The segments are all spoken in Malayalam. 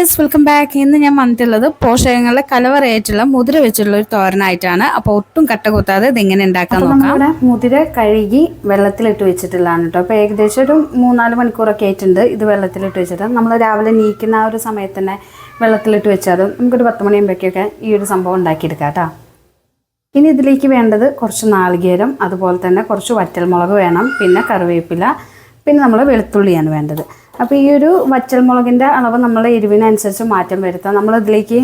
വ്യൂവേഴ്സ് വെൽക്കം ബാക്ക് ഇന്ന് ഞാൻ വന്നിട്ടുള്ളത് പോഷകങ്ങളുടെ കലവറയായിട്ടുള്ള മുതിര വെച്ചുള്ള ഒരു തോരനായിട്ടാണ്. അപ്പോൾ ഒട്ടും കട്ട കുത്താതെ ഇതെങ്ങനെ ഉണ്ടാക്കാൻ അപ്പോൾ നോക്കാം. മുതിര കഴുകി വെള്ളത്തിലിട്ട് വെച്ചിട്ടുള്ളതാണ് കേട്ടോ. അപ്പോൾ ഏകദേശം ഒരു മൂന്നാൽ മണിക്കൂറൊക്കെ ആയിട്ടുണ്ട് ഇത് വെള്ളത്തിലിട്ട് വെച്ചിട്ട്. നമ്മൾ രാവിലെ നീക്കുന്ന ആ ഒരു സമയത്ത് തന്നെ വെള്ളത്തിലിട്ട് വെച്ചാൽ നമുക്കൊരു പത്ത് മണിയാകുമ്പോഴേക്കൊക്കെ ഈ ഒരു സംഭവം ഉണ്ടാക്കിയെടുക്കാം കേട്ടോ. ഇനി ഇതിലേക്ക് വേണ്ടത് കുറച്ച് നാളികേരം അതുപോലെ തന്നെ കുറച്ച് വറ്റൽമുളക് വേണം പിന്നെ കറിവേപ്പില പിന്നെ നമ്മൾ വെളുത്തുള്ളിയാണ് വേണ്ടത്. അപ്പോൾ ഈ ഒരു വറ്റൽമുളകിന്റെ അളവ് നമ്മൾ എരിവിനനുസരിച്ച് മാറ്റം വരുത്താം. നമ്മൾ ഇതിലേക്ക്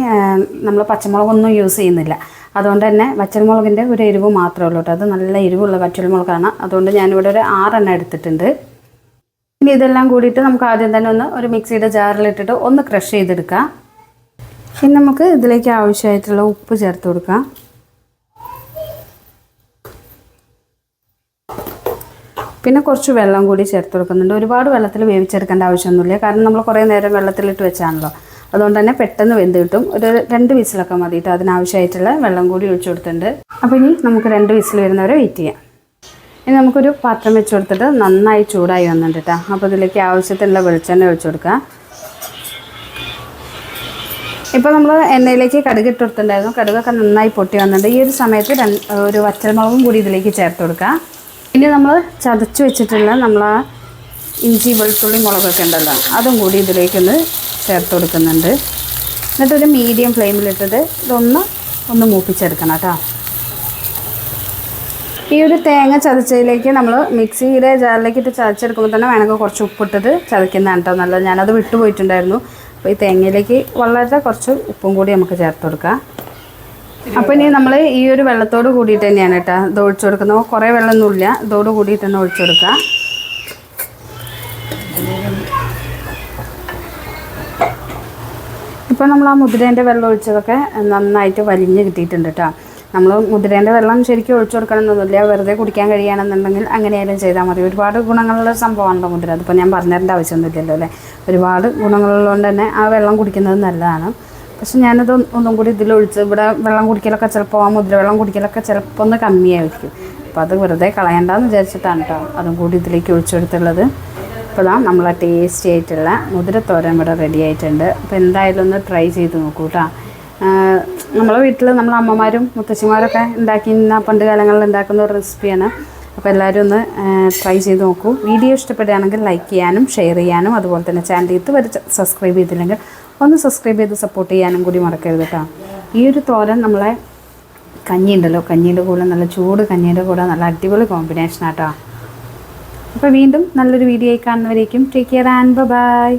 നമ്മൾ പച്ചമുളകൊന്നും യൂസ് ചെയ്യുന്നില്ല. അതുകൊണ്ട് തന്നെ വറ്റൽമുളകിന്റെ ഒരു എരിവ് മാത്രമേ ഉള്ളൂ കേട്ടോ. അത് നല്ല എരിവുള്ള വറ്റൽമുളകാണ് അതുകൊണ്ട് ഞാനിവിടെ ഒരു ആറെണ്ണം എടുത്തിട്ടുണ്ട്. ഇനി ഇതെല്ലാം കൂടിയിട്ട് നമുക്ക് ആദ്യം തന്നെ ഒന്ന് ഒരു മിക്സിയുടെ ജാറിലിട്ടിട്ട് ഒന്ന് ക്രഷ് ചെയ്തെടുക്കാം. ഇനി നമുക്ക് ഇതിലേക്ക് ആവശ്യമായിട്ടുള്ള ഉപ്പ് ചേർത്ത് കൊടുക്കാം. പിന്നെ കുറച്ച് വെള്ളം കൂടി ചേർത്ത് കൊടുക്കുന്നുണ്ട്. ഒരുപാട് വെള്ളത്തിൽ വേവിച്ചെടുക്കേണ്ട ആവശ്യമൊന്നുമില്ല. കാരണം നമ്മൾ കുറേ നേരം വെള്ളത്തിലിട്ട് വെച്ചാണല്ലോ. അതുകൊണ്ട് തന്നെ പെട്ടെന്ന് വെന്ത് കിട്ടും. ഒരു രണ്ട് വിസിലൊക്കെ മതിയിട്ട് അതിനാവശ്യമായിട്ടുള്ള വെള്ളം കൂടി ഒഴിച്ചു കൊടുത്തിട്ടുണ്ട്. അപ്പോൾ ഇനി നമുക്ക് രണ്ട് വിസിൽ വരുന്നവരെ വെയിറ്റ് ചെയ്യാം. ഇനി നമുക്കൊരു പാത്രം വെച്ച് കൊടുത്തിട്ട് നന്നായി ചൂടായി വന്നിട്ട് കേട്ടോ അപ്പോൾ ഇതിലേക്ക് ആവശ്യത്തിനുള്ള വെളിച്ചെണ്ണ ഒഴിച്ചു കൊടുക്കുക. ഇപ്പോൾ നമ്മൾ എണ്ണയിലേക്ക് കടുക് ഇട്ട് കൊടുത്തിട്ടുണ്ടായിരുന്നു. കടുകൊക്കെ നന്നായി പൊട്ടി വന്നിട്ടുണ്ട്. ഈ ഒരു സമയത്ത് ഒരു വറ്റൽമുളകും കൂടി ഇതിലേക്ക് ചേർത്ത് കൊടുക്കുക. ഇനി നമ്മൾ ചതച്ച് വെച്ചിട്ടുള്ള നമ്മൾ ആ ഇഞ്ചി വെളുത്തുള്ളി മുളകൊക്കെ ഉണ്ടല്ലോ അതും കൂടി ഇതിലേക്കൊന്ന് ചേർത്ത് കൊടുക്കുന്നുണ്ട്. എന്നിട്ടൊരു മീഡിയം ഫ്ലെയിമിലിട്ടിട്ട് ഇതൊന്ന് ഒന്ന് മൂപ്പിച്ചെടുക്കണം കേട്ടോ. ഈ ഒരു തേങ്ങ ചതച്ചതിലേക്ക് നമ്മൾ മിക്സിയുടെ ജാറിലേക്ക് ഇട്ട് ചതച്ചെടുക്കുമ്പോൾ തന്നെ വേണമെങ്കിൽ കുറച്ച് ഉപ്പിട്ടത് ചതയ്ക്കുന്നതാണ് കേട്ടോ നല്ലത്. ഞാനത് വിട്ടുപോയിട്ടുണ്ടായിരുന്നു. അപ്പോൾ ഈ തേങ്ങയിലേക്ക് വളരെ കുറച്ച് ഉപ്പും കൂടി നമുക്ക് ചേർത്ത് കൊടുക്കാം. അപ്പോൾ ഇനി നമ്മൾ ഈ ഒരു വെള്ളത്തോട് കൂടിയിട്ട് തന്നെയാണ് കേട്ടോ ഇത് ഒഴിച്ചു കൊടുക്കുന്നത്. കുറേ വെള്ളമൊന്നുമില്ല. ഇതോട് കൂടിയിട്ട് തന്നെ ഒഴിച്ചു കൊടുക്കുക ഇപ്പോൾ നമ്മൾ ആ മുതിരേന്റെ വെള്ളം ഒഴിച്ചതൊക്കെ നന്നായിട്ട് വലിഞ്ഞ് കിട്ടിയിട്ടുണ്ട് കേട്ടോ. നമ്മൾ മുതിരേന്റെ വെള്ളം ശരിക്കും ഒഴിച്ചു കൊടുക്കണമെന്നൊന്നുമില്ല വെറുതെ കുടിക്കാൻ കഴിയുകയാണെന്നുണ്ടെങ്കിൽ അങ്ങനെയായാലും ചെയ്താൽ മതി. ഒരുപാട് ഗുണങ്ങളുള്ള സംഭവമാണല്ലോ മുതിര. അതിപ്പോൾ ഞാൻ പറഞ്ഞതിന്റെ ആവശ്യമൊന്നുമില്ലല്ലോ അല്ലേ? ഒരുപാട് ഗുണങ്ങളുള്ളതുകൊണ്ട് തന്നെ ആ വെള്ളം കുടിക്കുന്നത് നല്ലതാണ്. പക്ഷെ ഞാനത് ഒന്നും കൂടി ഇതിലൊഴിച്ച് ഇവിടെ വെള്ളം കുടിക്കലൊക്കെ ചിലപ്പോൾ ആ മുതിര വെള്ളം കുടിക്കലൊക്കെ ചിലപ്പോൾ ഒന്ന് കമ്മിയായിരിക്കും. അപ്പോൾ അത് വെറുതെ കളയണ്ടെന്ന് വിചാരിച്ചിട്ടാണ് കേട്ടോ അതും കൂടി ഇതിലേക്ക് ഒഴിച്ചെടുത്തുള്ളത്. അപ്പോൾ ഇതാ നമ്മളെ ടേസ്റ്റി ആയിട്ടുള്ള മുതിരത്തോരൻ ഇവിടെ റെഡി ആയിട്ടുണ്ട്. അപ്പോൾ എന്തായാലും ഒന്ന് ട്രൈ ചെയ്ത് നോക്കൂ കേട്ടോ നമ്മളെ വീട്ടിൽ നമ്മളെ അമ്മമാരും മുത്തശ്ശിമാരൊക്കെ ഉണ്ടാക്കുന്ന പണ്ട് കാലങ്ങളിൽ ഉണ്ടാക്കുന്ന ഒരു റെസിപ്പിയാണ്. അപ്പോൾ എല്ലാവരും ഒന്ന് ട്രൈ ചെയ്ത് നോക്കൂ. വീഡിയോ ഇഷ്ടപ്പെടുകയാണെങ്കിൽ ലൈക്ക് ചെയ്യാനും ഷെയർ ചെയ്യാനും അതുപോലെ തന്നെ ചാനൽ ഇതുവരെ സബ്സ്ക്രൈബ് ചെയ്തില്ലെങ്കിൽ ഒന്ന് സബ്സ്ക്രൈബ് ചെയ്ത് സപ്പോർട്ട് ചെയ്യാനും കൂടി മറക്കരുത് കേട്ടോ ഈ ഒരു തോരൻ നമ്മളെ കഞ്ഞി ഉണ്ടല്ലോ കൂടെ നല്ല ചൂട് കഞ്ഞിയുടെ കൂടെ നല്ല അടിപൊളി കോമ്പിനേഷൻ ആട്ടോ അപ്പോൾ വീണ്ടും നല്ലൊരു വീഡിയോ ആയി കാണുന്നവരേക്കും ടേക്ക് കെയർ ആൻഡ് ബൈ